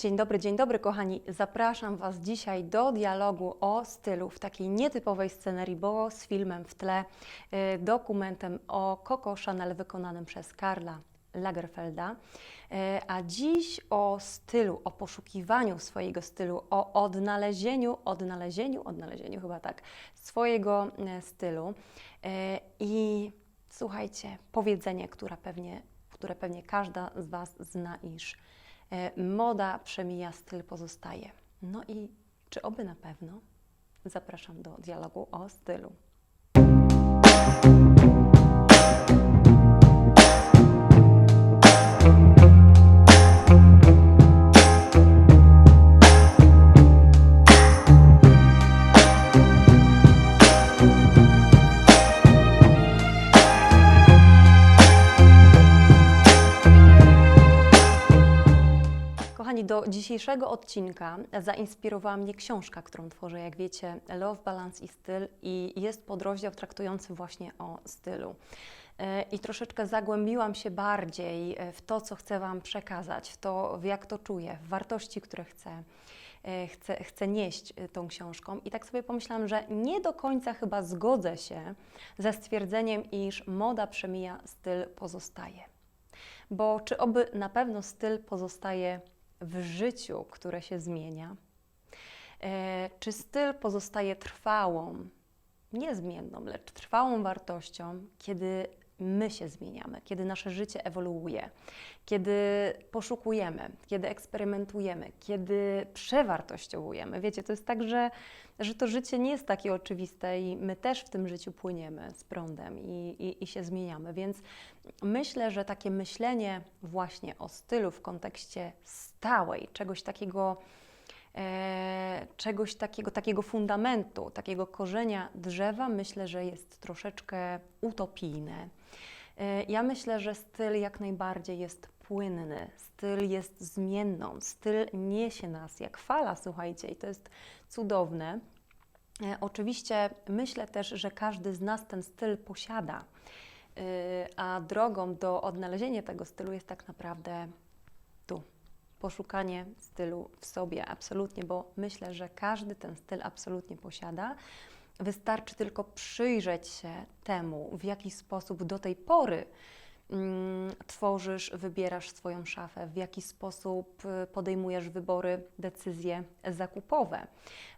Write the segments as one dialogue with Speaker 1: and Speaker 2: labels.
Speaker 1: Dzień dobry, dzień dobry kochani. Zapraszam Was dzisiaj do dialogu o stylu w takiej nietypowej scenerii, bo z filmem w tle, y, dokumentem o Coco Chanel wykonanym przez Karla Lagerfelda. Y, A dziś o stylu, o poszukiwaniu swojego stylu, o odnalezieniu, odnalezieniu, odnalezieniu chyba tak, swojego y, stylu. I słuchajcie, powiedzenie, które pewnie, które pewnie każda z Was zna, iż Moda przemija, styl pozostaje. No i czy oby na pewno? Zapraszam do dialogu o stylu. Dzisiejszego odcinka zainspirowała mnie książka, którą tworzę, jak wiecie, Love, Balance i Styl i jest podrozdział traktujący właśnie o stylu. E, I troszeczkę zagłębiłam się bardziej e, w to, co chcę Wam przekazać, w to, w jak to czuję, w wartości, które chcę, e, chcę, chcę nieść tą książką. I tak sobie pomyślałam, że nie do końca chyba zgodzę się ze stwierdzeniem, iż moda przemija, styl pozostaje. Bo czy oby na pewno styl pozostaje w życiu, które się zmienia? E, czy styl pozostaje trwałą, niezmienną, lecz trwałą wartością, kiedy my się zmieniamy, kiedy nasze życie ewoluuje, kiedy poszukujemy, kiedy eksperymentujemy, kiedy przewartościowujemy? Wiecie, to jest tak, że, że to życie nie jest takie oczywiste i my też w tym życiu płyniemy z prądem i, i, i się zmieniamy, więc myślę, że takie myślenie właśnie o stylu w kontekście stałej, czegoś takiego, czegoś takiego, takiego fundamentu, takiego korzenia drzewa, myślę, że jest troszeczkę utopijne. E, ja myślę, że styl jak najbardziej jest płynny, styl jest zmienną, styl niesie nas jak fala, słuchajcie, i to jest cudowne. E, Oczywiście myślę też, że każdy z nas ten styl posiada, E, a drogą do odnalezienia tego stylu jest tak naprawdę tu. Poszukanie stylu w sobie, absolutnie, bo myślę, że każdy ten styl absolutnie posiada. Wystarczy tylko przyjrzeć się temu, w jaki sposób do tej pory tworzysz, wybierasz swoją szafę, w jaki sposób y, podejmujesz wybory, decyzje zakupowe.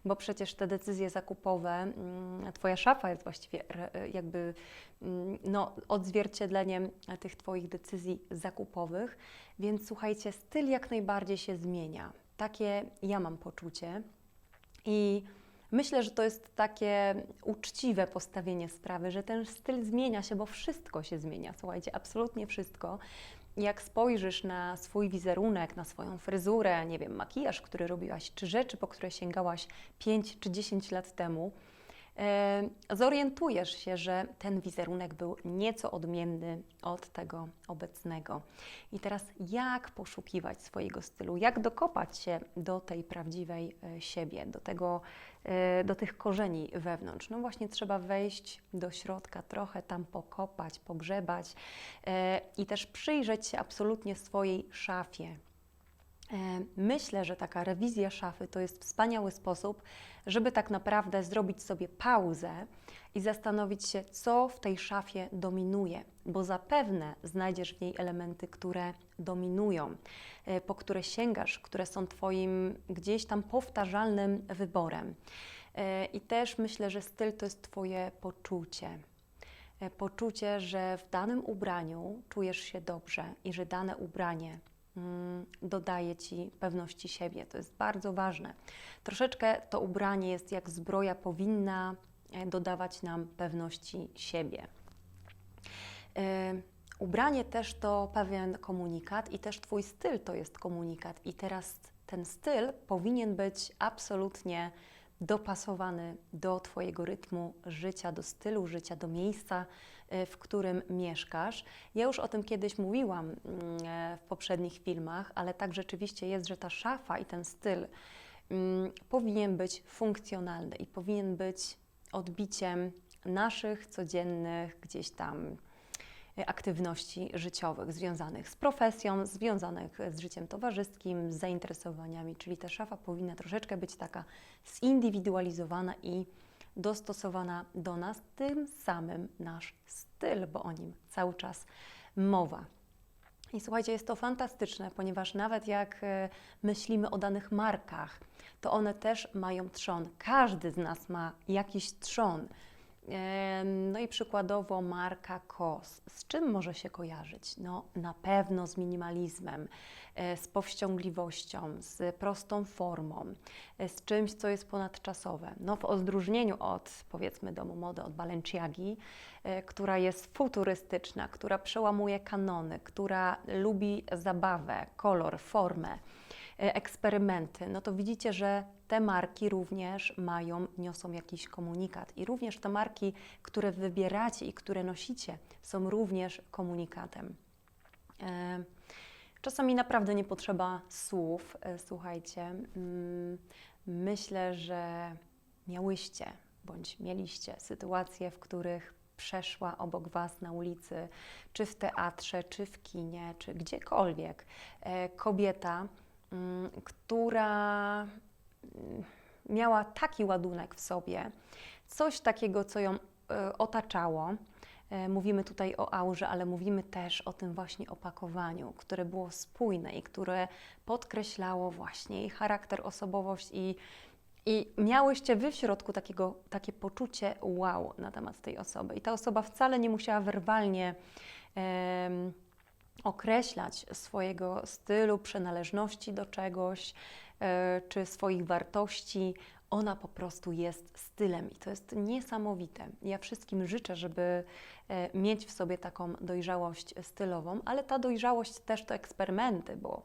Speaker 1: Bo przecież te decyzje zakupowe, mm, Twoja szafa jest właściwie re- jakby mm, no, odzwierciedleniem tych Twoich decyzji zakupowych. Więc słuchajcie, styl jak najbardziej się zmienia. Takie ja mam poczucie. I myślę, że to jest takie uczciwe postawienie sprawy, że ten styl zmienia się, bo wszystko się zmienia. Słuchajcie, absolutnie wszystko. Jak spojrzysz na swój wizerunek, na swoją fryzurę, nie wiem, makijaż, który robiłaś, czy rzeczy, po które sięgałaś 5 czy 10 lat temu, e, zorientujesz się, że ten wizerunek był nieco odmienny od tego obecnego. I teraz jak poszukiwać swojego stylu, jak dokopać się do tej prawdziwej e, siebie, do, tego, do tych korzeni wewnątrz? No właśnie trzeba wejść do środka, trochę tam pokopać, pogrzebać e, i też przyjrzeć się absolutnie swojej szafie. E, Myślę, że taka rewizja szafy to jest wspaniały sposób, żeby tak naprawdę zrobić sobie pauzę i zastanowić się, co w tej szafie dominuje, bo zapewne znajdziesz w niej elementy, które dominują, e, po które sięgasz, które są Twoim gdzieś tam powtarzalnym wyborem. E, I też myślę, że styl to jest Twoje poczucie. Poczucie, że w danym ubraniu czujesz się dobrze i że dane ubranie dodaje Ci pewności siebie. To jest bardzo ważne. Troszeczkę to ubranie jest jak zbroja, powinna e, dodawać nam pewności siebie. E, Ubranie też to pewien komunikat i też Twój styl to jest komunikat. I teraz ten styl powinien być absolutnie dopasowany do Twojego rytmu życia, do stylu życia, do miejsca, e, w którym mieszkasz. Ja już o tym kiedyś mówiłam mm, e, w poprzednich filmach, ale tak rzeczywiście jest, że ta szafa i ten styl mm, powinien być funkcjonalny i powinien być odbiciem naszych codziennych gdzieś tam aktywności życiowych związanych z profesją, związanych z życiem towarzyskim, z zainteresowaniami, czyli ta szafa powinna troszeczkę być taka zindywidualizowana i dostosowana do nas, tym samym nasz styl, bo o nim cały czas mowa. I słuchajcie, jest to fantastyczne, ponieważ nawet jak e, myślimy o danych markach, to one też mają trzon. Każdy z nas ma jakiś trzon. No i przykładowo marka KOS. Z czym może się kojarzyć? No na pewno z minimalizmem, e, z powściągliwością, z prostą formą, e, z czymś, co jest ponadczasowe. No w odróżnieniu od powiedzmy domu mody, od Balenciagi, e, która jest futurystyczna, która przełamuje kanony, która lubi zabawę, kolor, formę eksperymenty, no to widzicie, że te marki również mają, niosą jakiś komunikat. I również te marki, które wybieracie i które nosicie, są również komunikatem. E, Czasami naprawdę nie potrzeba słów, e, słuchajcie. Mm, Myślę, że miałyście bądź mieliście sytuacje, w których przeszła obok Was na ulicy, czy w teatrze, czy w kinie, czy gdziekolwiek e, kobieta, która mm, miała taki ładunek w sobie, coś takiego, co ją e, otaczało. E, Mówimy tutaj o aurze, ale mówimy też o tym właśnie opakowaniu, które było spójne i które podkreślało właśnie jej charakter, osobowość i, i miałyście wy w środku takiego, takie poczucie wow na temat tej osoby. I ta osoba wcale nie musiała werbalnie em, określać swojego stylu, przynależności do czegoś, e, czy swoich wartości. Ona po prostu jest stylem i to jest niesamowite. Ja wszystkim życzę, żeby e, mieć w sobie taką dojrzałość stylową, ale ta dojrzałość też to eksperymenty, bo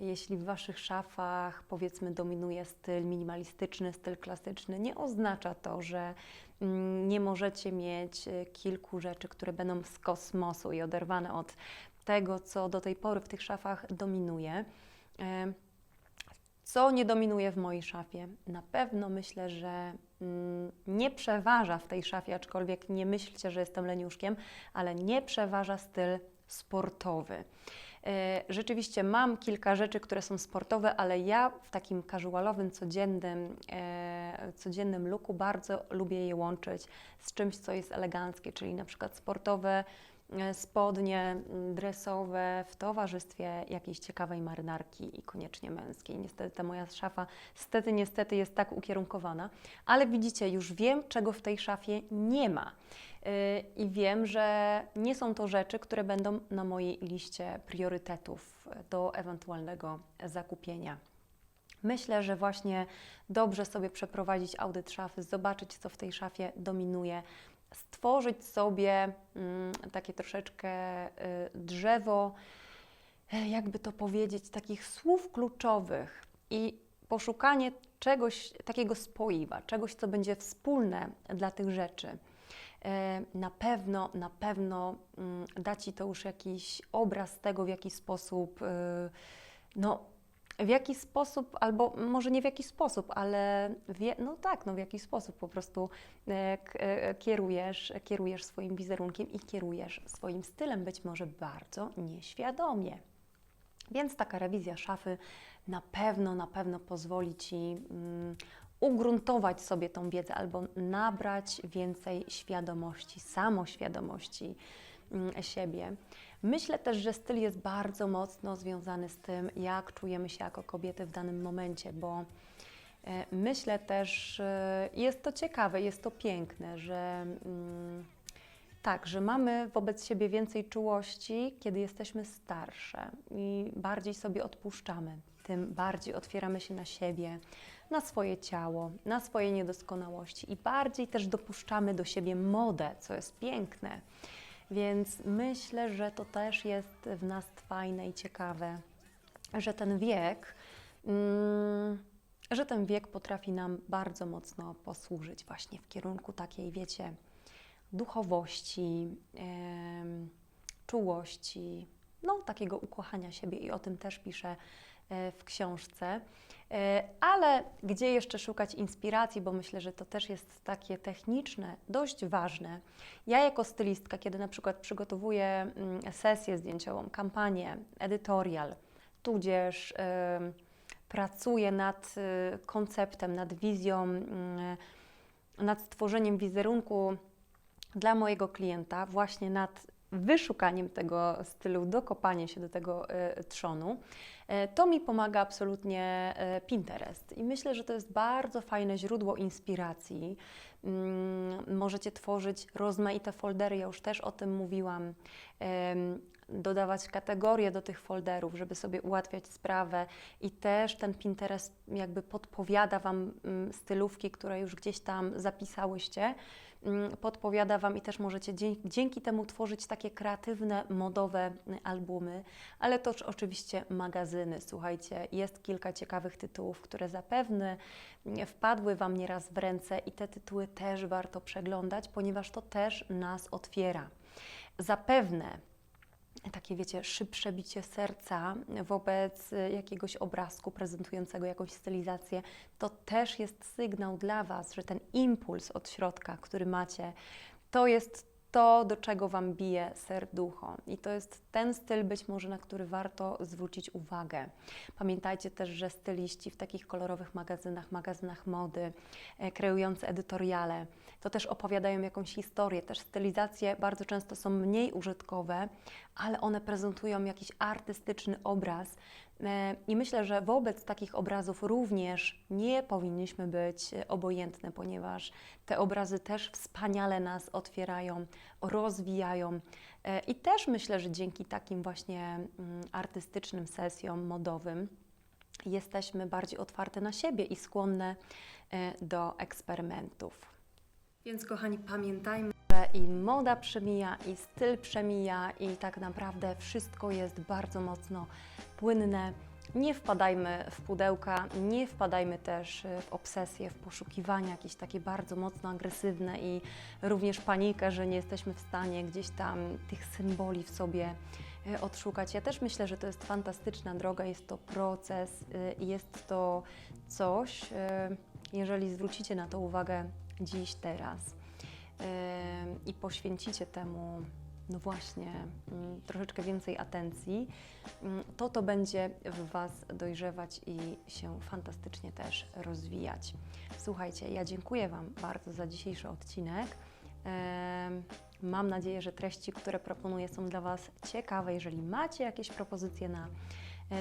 Speaker 1: jeśli w Waszych szafach powiedzmy dominuje styl minimalistyczny, styl klasyczny, nie oznacza to, że mm, nie możecie mieć e, kilku rzeczy, które będą z kosmosu i oderwane od tego, co do tej pory w tych szafach dominuje. E, Co nie dominuje w mojej szafie? Na pewno myślę, że mm, nie przeważa w tej szafie, aczkolwiek nie myślcie, że jestem leniuszkiem, ale nie przeważa styl sportowy. E, Rzeczywiście mam kilka rzeczy, które są sportowe, ale ja w takim casualowym, codziennym, e, codziennym looku bardzo lubię je łączyć z czymś, co jest eleganckie, czyli na przykład sportowe spodnie m, dresowe w towarzystwie jakiejś ciekawej marynarki i koniecznie męskiej. Niestety ta moja szafa, niestety, niestety jest tak ukierunkowana, ale widzicie, już wiem, czego w tej szafie nie ma. Yy, I wiem, że nie są to rzeczy, które będą na mojej liście priorytetów do ewentualnego zakupienia. Myślę, że właśnie dobrze sobie przeprowadzić audyt szafy, zobaczyć, co w tej szafie dominuje, stworzyć sobie mm, takie troszeczkę y, drzewo, jakby to powiedzieć, takich słów kluczowych i poszukanie czegoś takiego spoiwa, czegoś, co będzie wspólne dla tych rzeczy. E, Na pewno, na pewno mm, da Ci to już jakiś obraz tego, w jaki sposób, y, no, w jaki sposób, albo może nie w jaki sposób, ale wie, no tak, no w jaki sposób po prostu e, e, kierujesz, kierujesz swoim wizerunkiem i kierujesz swoim stylem, być może bardzo nieświadomie. Więc taka rewizja szafy na pewno, na pewno pozwoli Ci mm, ugruntować sobie tą wiedzę albo nabrać więcej świadomości, samoświadomości mm, siebie. Myślę też, że styl jest bardzo mocno związany z tym, jak czujemy się jako kobiety w danym momencie, bo e, myślę też, e, jest to ciekawe, jest to piękne, że mm, tak, że mamy wobec siebie więcej czułości, kiedy jesteśmy starsze i bardziej sobie odpuszczamy, tym bardziej otwieramy się na siebie, na swoje ciało, na swoje niedoskonałości i bardziej też dopuszczamy do siebie modę, co jest piękne. Więc myślę, że to też jest w nas fajne i ciekawe, że ten wiek, mm, że ten wiek potrafi nam bardzo mocno posłużyć właśnie w kierunku takiej, wiecie, duchowości, czułości, no takiego ukochania siebie i o tym też pisze w książce. E, Ale gdzie jeszcze szukać inspiracji, bo myślę, że to też jest takie techniczne, dość ważne. Ja jako stylistka, kiedy na przykład przygotowuję mm, sesję zdjęciową, kampanię, edytorial, tudzież em, pracuję nad konceptem, nad wizją, mm, nad stworzeniem wizerunku dla mojego klienta, właśnie nad wyszukaniem tego stylu, dokopaniem się do tego e, trzonu, e, to mi pomaga absolutnie e, Pinterest. I myślę, że to jest bardzo fajne źródło inspiracji. Mm, Możecie tworzyć rozmaite foldery, ja już też o tym mówiłam. Dodawać kategorie do tych folderów, żeby sobie ułatwiać sprawę, i też ten Pinterest jakby podpowiada Wam mm, stylówki, które już gdzieś tam zapisałyście mm, podpowiada Wam i też możecie dzięki, temu tworzyć takie kreatywne, modowe y, albumy, ale to oczywiście magazyny. Słuchajcie, jest kilka ciekawych tytułów, które zapewne mm, wpadły Wam nieraz w ręce i te tytuły też warto przeglądać, ponieważ to też nas otwiera. Zapewne takie, wiecie, szybsze bicie serca wobec jakiegoś obrazku prezentującego jakąś stylizację, to też jest sygnał dla Was, że ten impuls od środka, który macie, to jest to, do czego Wam bije serducho. I to jest ten styl być może, na który warto zwrócić uwagę. Pamiętajcie też, że styliści w takich kolorowych magazynach, magazynach mody, e, kreujący edytoriale, to też opowiadają jakąś historię. Też stylizacje bardzo często są mniej użytkowe, ale one prezentują jakiś artystyczny obraz. E, I myślę, że wobec takich obrazów również nie powinniśmy być e, obojętne, ponieważ te obrazy też wspaniale nas otwierają, rozwijają. E, I też myślę, że dzięki takim właśnie mm, artystycznym sesjom modowym jesteśmy bardziej otwarte na siebie i skłonne do eksperymentów. Więc kochani, pamiętajmy, i moda przemija, i styl przemija, i tak naprawdę wszystko jest bardzo mocno płynne. Nie wpadajmy w pudełka, nie wpadajmy też e, w obsesje, w poszukiwania jakieś takie bardzo mocno agresywne i również panikę, że nie jesteśmy w stanie gdzieś tam tych symboli w sobie e, odszukać. Ja też myślę, że to jest fantastyczna droga, jest to proces i jest to coś, jeżeli zwrócicie na to uwagę dziś, teraz i poświęcicie temu, no właśnie, mm, troszeczkę więcej atencji, mm, to to będzie w Was dojrzewać i się fantastycznie też rozwijać. Słuchajcie, ja dziękuję Wam bardzo za dzisiejszy odcinek. Mam nadzieję, że treści, które proponuję, są dla Was ciekawe. Jeżeli macie jakieś propozycje na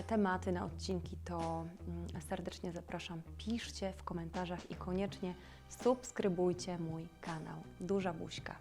Speaker 1: tematy, na odcinki, to mm, serdecznie zapraszam. Piszcie w komentarzach i koniecznie subskrybujcie mój kanał. Duża buźka.